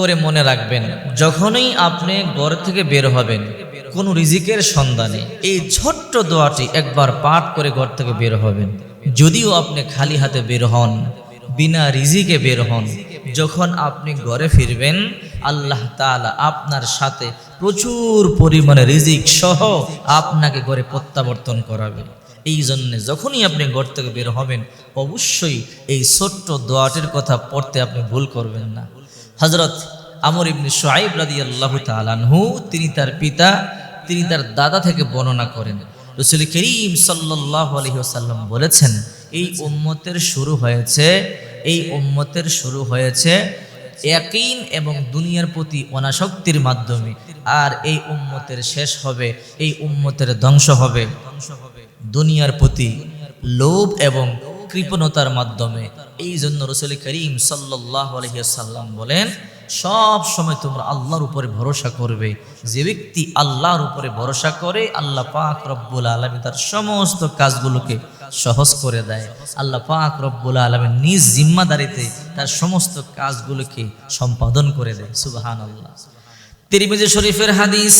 করে মনে রাখবেন, যখনই আপনি ঘর থেকে বের হবেন, কোন রিজিকের সন্ধানে এই ছোট্ট দোয়াটি একবার পাঠ করে ঘর থেকে বের হবেন। যদিও আপনি খালি হাতে বের হন, বিনা রিজিকে বের হন, যখন আপনি ঘরে ফিরবেন, আল্লাহ তাআলা আপনার সাথে প্রচুর পরিমাণে রিজিক সহ আপনাকে ঘরে প্রত্যাবর্তন করাবে। এই জন্যে যখনই আপনি ঘর থেকে বের হবেন, অবশ্যই এই ছোট্ট দোয়াটির কথা পড়তে আপনি ভুল করবেন না। হজরত আমর ইবনে সোয়াইব রাদি আল্লাহ তালানহু তিনি তার পিতা, তিনি তার দাদা থেকে বর্ণনা করেন। রসুল করিম সাল্লাহ আলহিহাসাল্লাম বলেছেন, এই উম্মতের শুরু হয়েছে, এই উম্মতের শুরু হয়েছে একইন এবং দুনিয়ার প্রতি অনাসক্তির মাধ্যমে। আর এই উম্মতের শেষ হবে, এই উম্মতের ধ্বংস হবে ধ্বংস হবে। দুনিয়ার প্রতি লোভ এবং কৃপণতার মাধ্যমে। এই জন্য রসুল করিম সাল্লাহ বলেন, সব সময় তোমরা আল্লাহর উপরে ভরসা করবে। যে ব্যক্তি আল্লাহর উপরে ভরসা করে, আল্লাহ পাক রব্বুল আলমী তার সমস্ত কাজগুলোকে সহজ করে দেয়। আল্লাহ পাক রব্বুল আলমী নিজ জিম্মাদারিতে তার সমস্ত কাজগুলোকে সম্পাদন করে দেয়। সুবাহান আল্লাহ তিরমিজি শরীফের হাদিস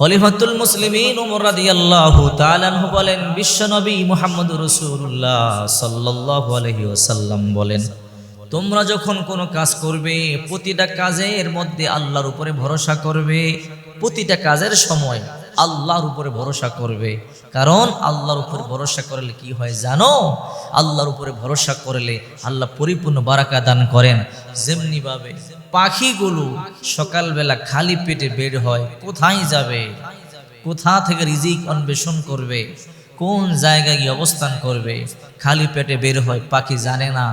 খলিফাতুল মুসলিমিন উমর রাদিয়াল্লাহু তাআলাহু বলেন, বিশ্বনবী মুহাম্মদুর রাসূলুল্লাহ সাল্লাল্লাহু আলাইহি ওয়াসাল্লাম বলেন, তোমরা যখন কোনো কাজ করবে, প্রতিটা কাজের মধ্যে আল্লাহর উপরে ভরসা করবে। প্রতিটা কাজের সময় আল্লাহর উপরে ভরসা করবে। কারণ আল্লাহর উপরে ভরসা করলে কি হয় জানো? আল্লাহর উপরে ভরসা করলে আল্লাহ পরিপূর্ণ বারাকা দান করেন। যেমনিভাবে পাখিগুলো সকালবেলা খালি পেটে বের হয়, কোথায় যাবে? কোথা থেকে রিজিক অন্বেষণ করবে? কোন জায়গায় গিয়ে অবস্থান করবে? খালি পেটে বের হয়, পাখি জানে না।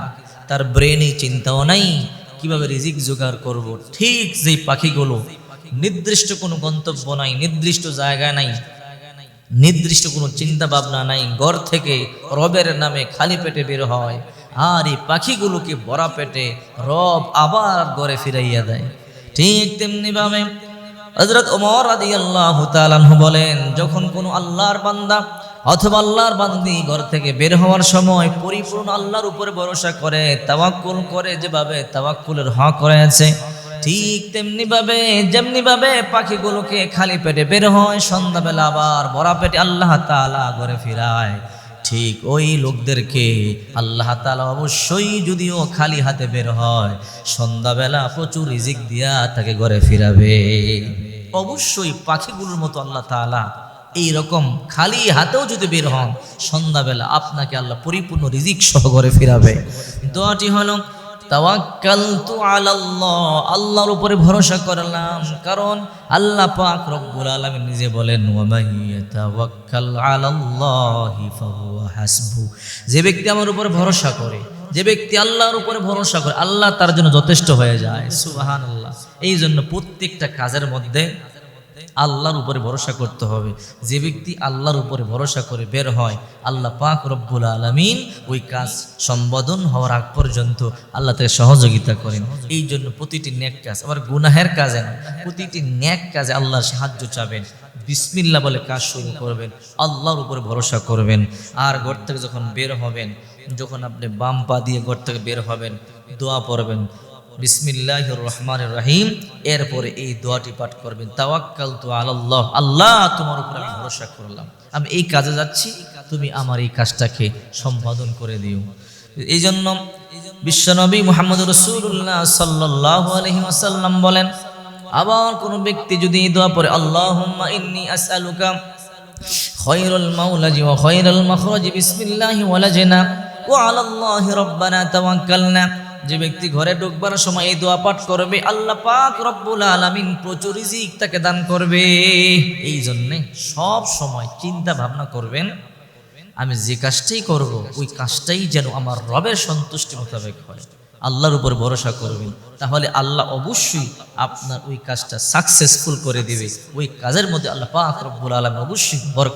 তার ব্রেনে চিন্তাও নাই, কীভাবে রিজিক জোগাড় করব? ঠিক যেই পাখিগুলো নির্দিষ্ট কোনো গন্তব্য নাই, নির্দিষ্ট জায়গা নাই, নির্দিষ্ট কোনো চিন্তা ভাবনা নাই, ঘর থেকে রবের নামে খালি পেটে বের হয় আর এই পাখিগুলোকে বড়া পেটে রব আবার ঘরে ফিরাইয়া দেয়। ঠিক তেমনি ভাবে হজরত ওমর আদি আল্লাহ বলেন, যখন কোনো আল্লাহর বান্দা অথবা আল্লাহর বান্দি ঘর থেকে বের হওয়ার সময় পরিপূর্ণ আল্লাহর উপরে ভরসা করে, তাওয়াক্কুল করে, যেভাবে তাওয়াক্কুলের হক করেছে ঠিক তেমনি ভাবে, যেমনি ভাবে পাখিগুলোকে খালি পেটে বের হয়, সন্ধ্যাবেলা আবার বড়া পেটে আল্লাহ তাআলা ঘরে ফিরায়। ঠিক ওই লোকদেরকে আল্লাহ তাআলা অবশ্যই যদিও খালি হাতে বের হয়, সন্ধ্যাবেলা প্রচুর রিজিক দিয়া তাকে ঘরে ফিরাবে। অবশ্যই পাখিগুলোর মতো আল্লাহ তাআলা এই রকম খালি হাতেও যদি বের হন, সন্ধ্যাবেলা আপনাকে আল্লাহ পরিপূর্ণ রিজিক সহ ঘরে ফিরাবে। দোয়াটি হলো তাওয়াক্কালতু আলাল্লাহ, আল্লাহর উপরে ভরসা করলাম। কারণ আল্লাহ পাক রব্বুল আলামিন নিজে বলেন ওয়া মান ইয়াতাওয়াক্কাল আলাল্লাহি হাসবু। যে ব্যক্তি আমার উপরে ভরসা করে, যে ব্যক্তি আল্লাহর উপরে ভরসা করে, আল্লাহ তার জন্য যথেষ্ট হয়ে যায়। সুবহানাল্লাহ। এই জন্য প্রত্যেকটা কাজের মধ্যে আল্লাহর উপরে ভরসা করতে হবে। যে ব্যক্তি আল্লাহর উপরে ভরসা করে বের হয়, আল্লাহ পাক রব্বুল আলমিন ওই কাজ সম্বোধন হওয়ার আগ পর্যন্ত আল্লাহ তাকে সহযোগিতা করেন। এই জন্য প্রতিটি ন্যাক কাজ, আবার গুনাহের কাজে না প্রতিটি ন্যাক কাজে আল্লাহর সাহায্য চাবেন বিসমিল্লা বলে কাজ শুরু করবেন, আল্লাহর উপরে ভরসা করবেন। আর ঘর থেকে যখন বের হবেন, যখন আপনি বাম পা দিয়ে ঘর থেকে বের হবেন, দোয়া পড়বেন বিসমিল্লাহ রহমান রাহিম। এরপরে এই দোয়াটি পাঠ করবেন। তাওয়াক্কাল তো আল্লাহ আল্লাহ, তোমার উপর আমি ভরসা করলাম। আমি এই কাজে যাচ্ছি। তুমি আমার এই কাজটাকে সম্পাদন করে দিও। এই জন্য বিশ্বনবী মোহাম্মদ রসুল্লাহ সাল্লাহ আলহিম আসাল্লাম বলেন, আবার কোন ব্যক্তি যদি দোয়া পড়ে আল্লাহ ইন্নি আসআলুকা খৈরুল মাওলাজি ওয়া খৈরুল মখরাজি, বিসমিল্লাহি ওয়ালাজনা, ওয়া আলাল্লাহি রব্বানা তাওয়াক্কালনা। যে ব্যক্তি ঘরে ঢুকবার সময় এই দোয়া পাঠ করবে, আল্লাহ পাক রব্বুল আলামিন প্রচুর রিজিক তাকে দান করবে। এই জন্যে সব সময় চিন্তা ভাবনা করবেন, আমি যে কাজটাই করব, ওই কাজটাই যেন আমার রবের সন্তুষ্টি মোতাবেক হয়। আল্লাহর উপর ভরসা করবেন, তাহলে আল্লাহ অবশ্যই আপনার ওই কাজটা সাকসেসফুল করে দিবে। ওই কাজের মধ্যে আল্লাহ পাক রব্বুল আলম অবশ্যই বরকত